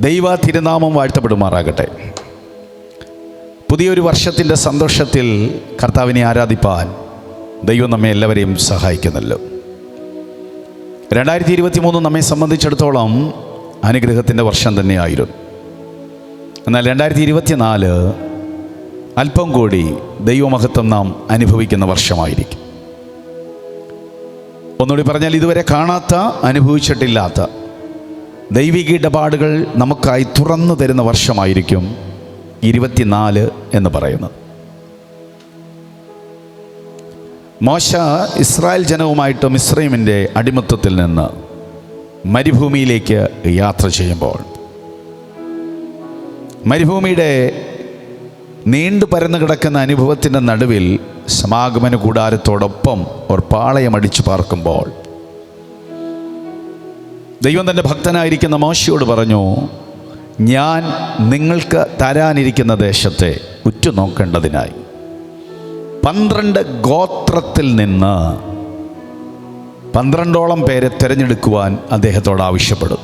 ദൈവ തിരുനാമം വാഴ്ത്തപ്പെടുമാറാകട്ടെ. പുതിയൊരു വർഷത്തിന്റെ സന്തോഷത്തിൽ കർത്താവിനെ ആരാധിപ്പാൻ ദൈവം നമ്മെ എല്ലാവരെയും സഹായിക്കുന്നല്ലോ രണ്ടായിരത്തി ഇരുപത്തി മൂന്ന് നമ്മെ സംബന്ധിച്ചിടത്തോളം അനുഗ്രഹത്തിന്റെ വർഷം തന്നെയായിരുന്നു. എന്നാൽ രണ്ടായിരത്തി ഇരുപത്തിനാല് അല്പം കൂടി ദൈവമഹത്വം നാം അനുഭവിക്കുന്ന വർഷമായിരിക്കും. ഒന്നുകൂടി പറഞ്ഞാൽ ഇതുവരെ കാണാത്ത അനുഭവിച്ചിട്ടില്ലാത്ത ദൈവിക ഇടപാടുകൾ നമുക്കായി തുറന്നു തരുന്ന വർഷമായിരിക്കും ഇരുപത്തിനാല് എന്ന് പറയുന്നത്. മോശ ഇസ്രായേൽ ജനവുമായിട്ട് മിസ്രൈമിന്റെ അടിമത്തത്തിൽ നിന്ന് മരുഭൂമിയിലേക്ക് യാത്ര ചെയ്യുമ്പോൾ മരുഭൂമിയുടെ നീണ്ടു പരന്നു കിടക്കുന്ന അനുഭവത്തിന്റെ നടുവിൽ സമാഗമന കൂടാരത്തോടൊപ്പം ഒരു പാളയം അടിച്ചു പാർക്കുമ്പോൾ ദൈവം തന്റെ ഭക്തനായിരിക്കുന്ന മോശയോട് പറഞ്ഞു ഞാൻ നിങ്ങൾക്ക് തരാനിരിക്കുന്ന ദേശത്തെ ഉറ്റുനോക്കേണ്ടതിനായി പന്ത്രണ്ട് ഗോത്രത്തിൽ നിന്ന് പന്ത്രണ്ടോളം പേരെ തിരഞ്ഞെടുക്കുവാൻ അദ്ദേഹത്തോട് ആവശ്യപ്പെടും.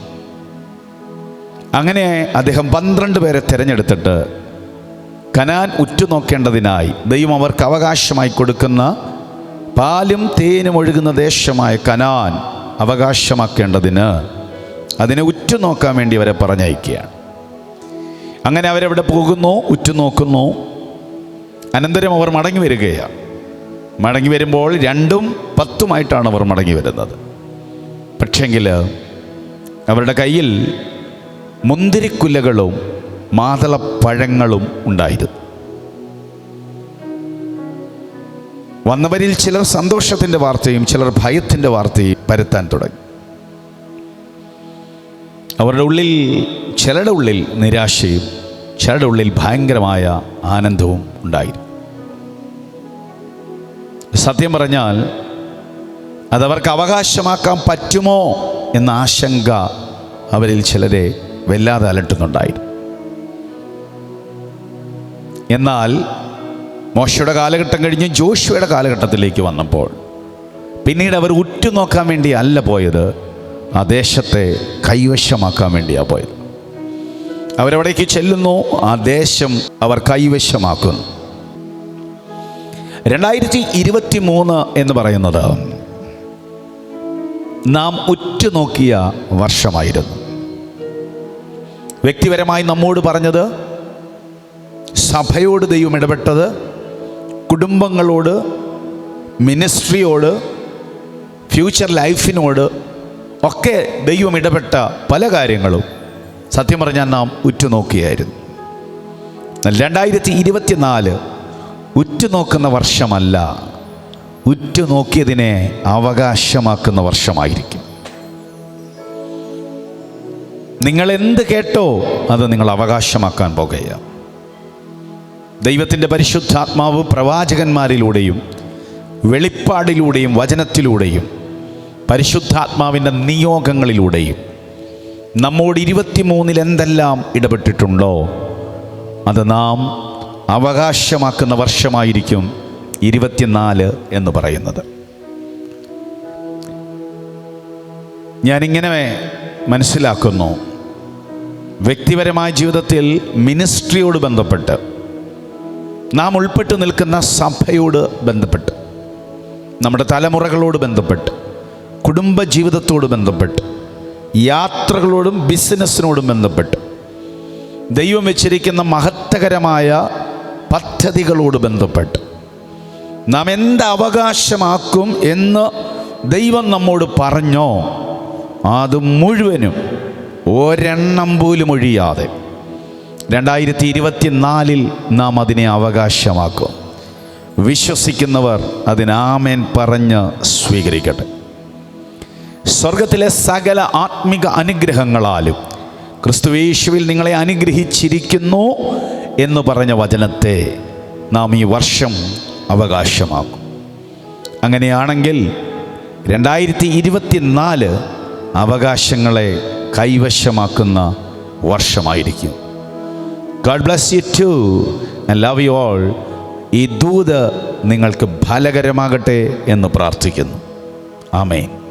അങ്ങനെ അദ്ദേഹം പന്ത്രണ്ട് പേരെ തിരഞ്ഞെടുത്തിട്ട് കനാൻ ഉറ്റുനോക്കേണ്ടതിനായി ദൈവം അവർക്ക് അവകാശമായി കൊടുക്കുന്ന പാലും തേനും ഒഴുകുന്ന ദേശമായ കനാൻ അവകാശമാക്കേണ്ടതിന് അതിനെ ഉറ്റുനോക്കാൻ വേണ്ടി അവരെ പറഞ്ഞയക്കുകയാണ്. അങ്ങനെ അവരവിടെ പോകുന്നു ഉറ്റുനോക്കുന്നു. അനന്തരം അവർ മടങ്ങി വരികയാണ്. മടങ്ങി വരുമ്പോൾ രണ്ടും പത്തുമായിട്ടാണ് അവർ മടങ്ങി വരുന്നത്. പക്ഷെങ്കിൽ അവരുടെ കയ്യിൽ മുന്തിരിക്കുലകളും മാതളപ്പഴങ്ങളും ഉണ്ടായിരുന്നു. വന്നവരിൽ ചിലർ സന്തോഷത്തിന്റെ വാർത്തയും ചിലർ ഭയത്തിന്റെ വാർത്തയും പരത്താൻ തുടങ്ങി. അവരുടെ ഉള്ളിൽ ചിലരുടെ ഉള്ളിൽ നിരാശയും ചിലരുടെ ഉള്ളിൽ ഭയങ്കരമായ ആനന്ദവും ഉണ്ടായിരുന്നു. സത്യം പറഞ്ഞാൽ അതവർക്ക് അവകാശമാക്കാൻ പറ്റുമോ എന്ന ആശങ്ക അവരിൽ ചിലരെ വല്ലാതെ അലട്ടുന്നുണ്ടായിരുന്നു. എന്നാൽ മോശയുടെ കാലഘട്ടം കഴിഞ്ഞ് ജോഷുവയുടെ കാലഘട്ടത്തിലേക്ക് വന്നപ്പോൾ പിന്നീട് അവർ ഉറ്റുനോക്കാൻ വേണ്ടി അല്ല പോയത് ആ ദേശത്തെ കൈവശമാക്കാൻ വേണ്ടിയാണ് പോയത്. അവരവിടേക്ക് ചെല്ലുന്നു ആ ദേശം അവർ കൈവശമാക്കുന്നു. രണ്ടായിരത്തി ഇരുപത്തി മൂന്ന് എന്ന് പറയുന്നത് നാം ഉറ്റുനോക്കിയ വർഷമായിരുന്നു. വ്യക്തിപരമായി നമ്മോട് പറഞ്ഞത് സഭയോട് ദൈവം ഇടപെട്ടത് കുടുംബങ്ങളോട് മിനിസ്ട്രിയോട് ഫ്യൂച്ചർ ലൈഫിനോട് ഒക്കെ ദൈവം ഇടപെട്ട പല കാര്യങ്ങളും സത്യം പറഞ്ഞാൽ നാം ഉറ്റുനോക്കിയായിരുന്നു. രണ്ടായിരത്തി ഇരുപത്തിനാല് ഉറ്റുനോക്കുന്ന വർഷമല്ല ഉറ്റുനോക്കിയതിനെ അവകാശമാക്കുന്ന വർഷമായിരിക്കും. നിങ്ങൾ എന്ത് കേട്ടോ അത് നിങ്ങൾ അവകാശമാക്കാൻ പോകുകയാണ്. ദൈവത്തിന്റെ പരിശുദ്ധാത്മാവ് പ്രവാചകന്മാരിലൂടെയും വെളിപ്പാടിലൂടെയും വചനത്തിലൂടെയും പരിശുദ്ധാത്മാവിന്റെ നിയോഗങ്ങളിലൂടെയും നമ്മോട് ഇരുപത്തിമൂന്നിൽ എന്തെല്ലാം ഇടപെട്ടിട്ടുണ്ടോ അത് നാം അവകാശമാക്കുന്ന വർഷമായിരിക്കും ഇരുപത്തിനാല് എന്ന് പറയുന്നത്. ഞാനിങ്ങനെ മനസ്സിലാക്കുന്നു വ്യക്തിപരമായ ജീവിതത്തിൽ മിനിസ്ട്രിയോട് ബന്ധപ്പെട്ട് നാം ഉൾപ്പെട്ടു നിൽക്കുന്ന സഭയോട് ബന്ധപ്പെട്ട് നമ്മുടെ തലമുറകളോട് ബന്ധപ്പെട്ട് കുടുംബ ജീവിതത്തോട് ബന്ധപ്പെട്ട് യാത്രകളോടും ബിസിനസ്സിനോടും ബന്ധപ്പെട്ട് ദൈവം വെച്ചിരിക്കുന്ന മഹത്തകരമായ പദ്ധതികളോട് ബന്ധപ്പെട്ട് നാം എന്ത് അവകാശമാക്കും എന്ന് ദൈവം നമ്മോട് പറഞ്ഞോ അത് മുഴുവനും ഒരെണ്ണം പോലും ഒഴിയാതെ രണ്ടായിരത്തി ഇരുപത്തിനാലിൽ നാം അതിനെ അവകാശമാക്കും. വിശ്വസിക്കുന്നവർ അതിനാമേൻ പറഞ്ഞ് സ്വീകരിക്കട്ടെ. സ്വർഗത്തിലെ സകല ആത്മിക അനുഗ്രഹങ്ങളാലും ക്രിസ്തുവേശുവിൽ നിങ്ങളെ അനുഗ്രഹിച്ചിരിക്കുന്നു എന്ന് പറഞ്ഞ വചനത്തെ നാം ഈ വർഷം അവകാശമാക്കും. അങ്ങനെയാണെങ്കിൽ രണ്ടായിരത്തി ഇരുപത്തിനാല് അവകാശങ്ങളെ കൈവശമാക്കുന്ന വർഷമായിരിക്കും. God bless you too and love you all ഈ ദൂത് നിങ്ങൾക്ക് ഫലകരമാകട്ടെ എന്ന് പ്രാർത്ഥിക്കുന്നു. ആമേൻ.